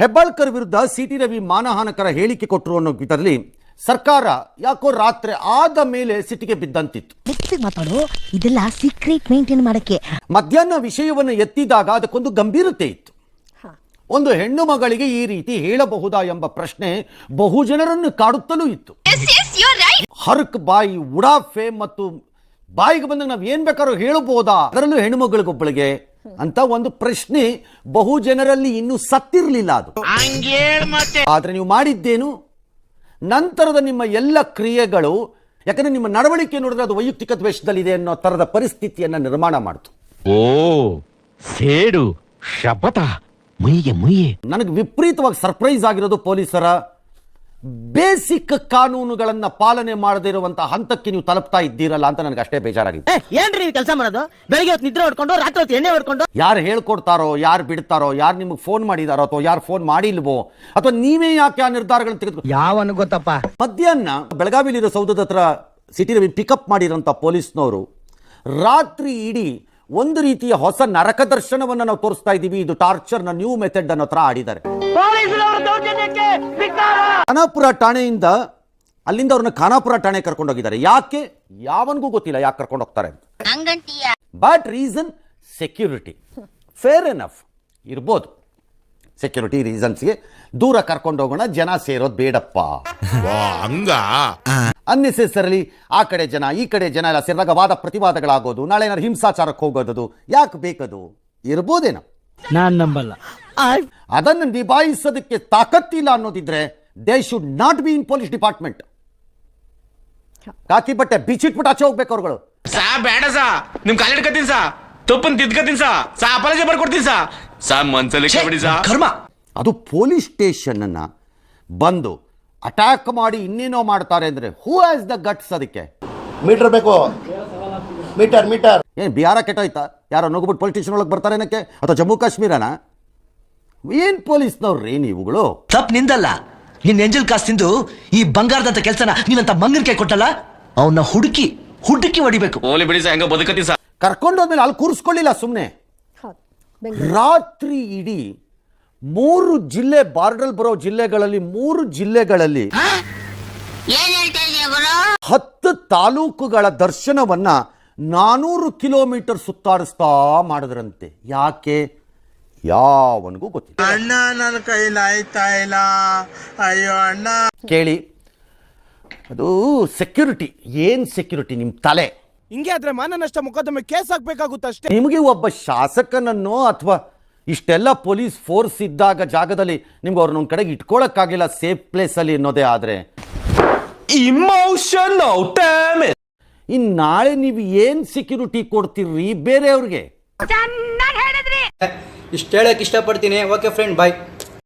ಹೆಬ್ಬಾಳ್ಕರ್ ವಿರುದ್ಧ ಸಿಟಿ ರವಿ ಮಾನಹಾನಕರ ಹೇಳಿಕೆ ಕೊಟ್ಟರು ಅನ್ನೋ ಇದರಲ್ಲಿ ಸರ್ಕಾರ ಯಾಕೋ ರಾತ್ರಿ ಆದ ಮೇಲೆ ಸಿಟಿಗೆ ಬಿದ್ದಂತಿತ್ತು. ಮಾತಾಡು. ಇದೆಲ್ಲ ಸೀಕ್ರೆಟ್ ಮೇಂಟೈನ್ ಮಾಡಕ್ಕೆ. ಮಧ್ಯಾಹ್ನ ವಿಷಯವನ್ನು ಎತ್ತಿದಾಗ ಅದಕ್ಕೊಂದು ಗಂಭೀರತೆ ಇತ್ತು. ಒಂದು ಹೆಣ್ಣು ಮಗಳಿಗೆ ಈ ರೀತಿ ಹೇಳಬಹುದಾ ಎಂಬ ಪ್ರಶ್ನೆ ಬಹುಜನರನ್ನು ಕಾಡುತ್ತಲೂ ಇತ್ತು. ಹರ್ಕ್ ಬಾಯಿ ಉಡಾಫೆ ಮತ್ತು ಬಾಯಿಗೆ ಬಂದಾಗ ನಾವು ಏನ್ ಬೇಕಾದ್ರೂ ಹೇಳಬಹುದಾ? ಅದರಲ್ಲೂ ಹೆಣ್ಣುಮಗಳಿಗೊಬ್ಬಳಿಗೆ ಅಂತ ಒಂದು ಪ್ರಶ್ನೆ ಬಹು ಜನರಲ್ಲಿ ಇನ್ನೂ ಸತ್ತಿರಲಿಲ್ಲ ಅದು. ಆದ್ರೆ ನೀವು ಮಾಡಿದ್ದೇನು? ನಂತರದ ನಿಮ್ಮ ಎಲ್ಲ ಕ್ರಿಯೆಗಳು ಯಾಕಂದ್ರೆ ನಿಮ್ಮ ನಡವಳಿಕೆ ನೋಡಿದ್ರೆ ಅದು ವೈಯಕ್ತಿಕ ದ್ವೇಷದಲ್ಲಿದೆ ಅನ್ನೋ ತರದ ಪರಿಸ್ಥಿತಿಯನ್ನ ನಿರ್ಮಾಣ ಮಾಡ್ತು. ಓ ಸೇಡು ಶಪಥ ಮುಯ್ಯೆ ಮುಯ್ಯೆ. ನನಗೆ ವಿಪರೀತವಾಗಿ ಸರ್ಪ್ರೈಸ್ ಆಗಿರೋದು ಪೊಲೀಸರ ಬೇಸಿಕ್ ಕಾನೂನುಗಳನ್ನ ಪಾಲನೆ ಮಾಡದಿರುವಂತ ಹಂತಕ್ಕೆ ನೀವು ತಲುಪ್ತಾ ಇದ್ದೀರಲ್ಲ ಅಂತ ನನಗೆ ಅಷ್ಟೇ ಬೇಜಾರಾಗಿದೆ. ಏನ್ರಿ ನೀವು ಕೆಲಸ ಮಾಡೋದು? ಬೆಳಗ್ಗೆ ಹೊತ್ತು ನಿದ್ರೆ ಹೊಡ್ಕೊಂಡು ರಾತ್ರಿ ಹೊತ್ತು ಎಣ್ಣೆ ಹೊಡ್ಕೊಂಡು? ಯಾರು ಹೇಳ್ಕೊಡ್ತಾರೋ ಯಾರು ಬಿಡ್ತಾರೋ ಯಾರು ನಿಮಗೆ ಫೋನ್ ಮಾಡಿದಾರೋ ಅಥವಾ ಯಾರು ಫೋನ್ ಮಾಡಿಲ್ವೋ ಅಥವಾ ನೀವೇ ಯಾಕೆ ಆ ನಿರ್ಧಾರಗಳನ್ನು ತೆಗೆದು ಯಾವನು ಗೊತ್ತಪ್ಪ? ಮಧ್ಯಾಹ್ನ ಬೆಳಗಾವಿಲಿರೋ ಸೌಧದ ಹತ್ರ ಸಿಟಿ ರವಿ ಪಿಕಪ್ ಮಾಡಿರೋಂಥ ಪೊಲೀಸ್ನವರು ರಾತ್ರಿ ಇಡೀ ಒಂದು ರೀತಿಯ ಹೊಸ ನರಕ ದರ್ಶನವನ್ನು ನಾವು ತೋರಿಸ್ತಾ ಇದ್ದೀವಿ. ಇದು ಟಾರ್ಚರ್ನ ನ್ಯೂ ಮೆಥಡ್ ಅನ್ನೋ ಹತ್ರ ಆಡಿದ್ದಾರೆ. ಖಾನಾಪುರ ಠಾಣೆಯಿಂದ ಅಲ್ಲಿಂದ ಅವ್ರನ್ನ ಖಾನಾಪುರ ಠಾಣೆ ಕರ್ಕೊಂಡು ಹೋಗಿದ್ದಾರೆ. ಯಾಕೆ? ಯಾವನಿಗೂ ಗೊತ್ತಿಲ್ಲ ಯಾಕೆ ಕರ್ಕೊಂಡು ಹೋಗ್ತಾರೆ ಅಂತ. But reason security fair enough ಇರ್ಬೋದು. ಸೆಕ್ಯೂರಿಟಿ ರೀಸನ್ಸ್ಗೆ ದೂರ ಕರ್ಕೊಂಡು ಹೋಗೋಣ. ಜನ ಸೇರೋದು ಬೇಡಪ್ಪ. ಹಂಗ? ಅನ್ನೆಸೆಸರಲಿ ಆ ಕಡೆ ಜನ ಈ ಕಡೆ ಜನ ಎಲ್ಲ ಸೇರಿದಾಗ ವಾದ ಪ್ರತಿವಾದಗಳಾಗೋದು ನಾಳೆ ಏನಾದ್ರು ಹಿಂಸಾಚಾರಕ್ಕೆ ಹೋಗೋದು ಯಾಕೆ ಬೇಕದು? ಇರ್ಬೋದೇನೋ? ನಾನು ನಂಬಲ್ಲ. ಅದನ್ನು ನಿಭಾಯಿಸೋದಕ್ಕೆ ತಾಕತ್ತಿಲ್ಲ ಅನ್ನೋದಿದ್ರೆ they should not be in police department ಕಾಕಿ ಬಟ್ಟೆ ಬಿಚ್ಚಿಟ್ಬಿಟ್ಟು ಆಚೆ ಹೋಗ್ಬೇಕು ಅವ್ರುಗಳು. ಸಾ ಬೇಡ ಸಾ. ನಿಮ್ ಕಾಲ್ ಹಿಡ್ಕತೀನಿ ಸಾ. ತಪ್ಪನ್ ತಿದ್ಕತ್ತೀನಿ ಸಾ. ಸಾ ಅಪಾಲಜಿ ಬರ್ಕೊಡ್ತೀನಿ ಸಾ. ಸಾ ಮನ್ಸಲ್ಲಿ ಕರ್ಮ. ಅದು ಪೊಲೀಸ್ ಸ್ಟೇಷನ್ ಅನ್ನ ಬಂದು ಅಟ್ಯಾಕ್ ಮಾಡಿ ಇನ್ನೇನೋ ಮಾಡ್ತಾರೆ ಅಂದ್ರೆ ಹೂ ಆಸ್ ದ ಗಟ್ಸ್ ಅದಕ್ಕೆ? ಮೀಟರ್ ಬೇಕು. ಮೀಟರ್ ಮೀಟರ್ ಏನು ಬಿಹಾರ ಕೆಟ್ಟೋಯ್ತಾ? ಯಾರೋ ನುಗ್ಬಿಟ್ಟು ಪೊಲಿಟಿಷನ್ ಒಳಗೆ ಬರ್ತಾರೆ ಏನಕ್ಕೆ? ಅಥವಾ ಜಮ್ಮು ಕಾಶ್ಮೀರನ? ಏನ್ ಪೊಲೀಸ್ನವ್ರಿ ನೀವುಗಳು? ತಪ್ ನಿಂದಲ್ಲ. ನಿನ್ ಎಂಜಲ್ ಕಾಸ್ ತಿಂದು ಈ ಬಂಗಾರದಂತ ಕೆಲ್ಸನ ನೀನಂತ ಮಂಗನ್ ಕೈ ಕೊಟ್ಟಲ್ಲ? ಅವನ್ನ ಹುಡುಕಿ ಹುಡುಕಿ ಹೊಡಿಬೇಕು. ಓಲಿ ಬಿಡಿ ಹೆಂಗ ಬದುಕತಿ ಕರ್ಕೊಂಡೋದ್ಮೇಲೆ ಅಲ್ಲಿ ಕೂರಿಸ್ಕೊಳ್ಳಿಲ್ಲ ಸುಮ್ಮನೆ ರಾತ್ರಿ ಇಡೀ ಮೂರು ಜಿಲ್ಲೆ ಬಾರ್ಡರ್ ಬರೋ ಜಿಲ್ಲೆಗಳಲ್ಲಿ ಮೂರು ಜಿಲ್ಲೆಗಳಲ್ಲಿ ಹತ್ತು ತಾಲೂಕುಗಳ ದರ್ಶನವನ್ನ ನಾನೂರು ಕಿಲೋಮೀಟರ್ ಸುತ್ತಾಡಿಸ್ತಾ ಮಾಡಿದ್ರಂತೆ. ಯಾಕೆ? ಯಾವನಿಗೂ ಗೊತ್ತಿಲ್ಲ. ಅಣ್ಣ ನನ್ನ ಕೈಲಾಯ್ತಾ ಇಲ್ಲ? ಅಯ್ಯೋ ಅಣ್ಣ. ಕೇಳಿ. ಅದು ಸೆಕ್ಯೂರಿಟಿ. ಏನ್ ಸೆಕ್ಯೂರಿಟಿ? ನಿಮ್ಮ ತಲೆ. ಹಿಂಗೆ ಆದ್ರೆ ಮಾನನಷ್ಟ ಮೊಕದ್ದಮೆ ಕೇಸ್ ಹಾಕ್ಬೇಕಾಗುತ್ತೆ ಅಷ್ಟೇ ನಿಮಗೆ ಒಬ್ಬ ಶಾಸಕನನ್ನೋ ಅಥವಾ ಇಷ್ಟೆಲ್ಲ ಪೊಲೀಸ್ ಫೋರ್ಸ್ ಇದ್ದಾಗ ಜಾಗದಲ್ಲಿ ನಿಮ್ಗೆ ಅವ್ರನ್ನ ಒಂದು ಕಡೆಗೆ ಇಟ್ಕೊಳಕ್ಕಾಗಿಲ್ಲ ಸೇಫ್ ಪ್ಲೇಸಲ್ಲಿ ಅನ್ನೋದೇ ಆದರೆ. ಇಮೋಷನಲ್ ಇನ್ ಇನ್ನು ನಾಳೆ ನೀವು ಏನು ಸೆಕ್ಯೂರಿಟಿ ಕೊಡ್ತೀರಿ ಬೇರೆಯವ್ರಿಗೆ? ಇಷ್ಟು ಹೇಳಕ್ ಇಷ್ಟಪಡ್ತೀನಿ. Okay friend bye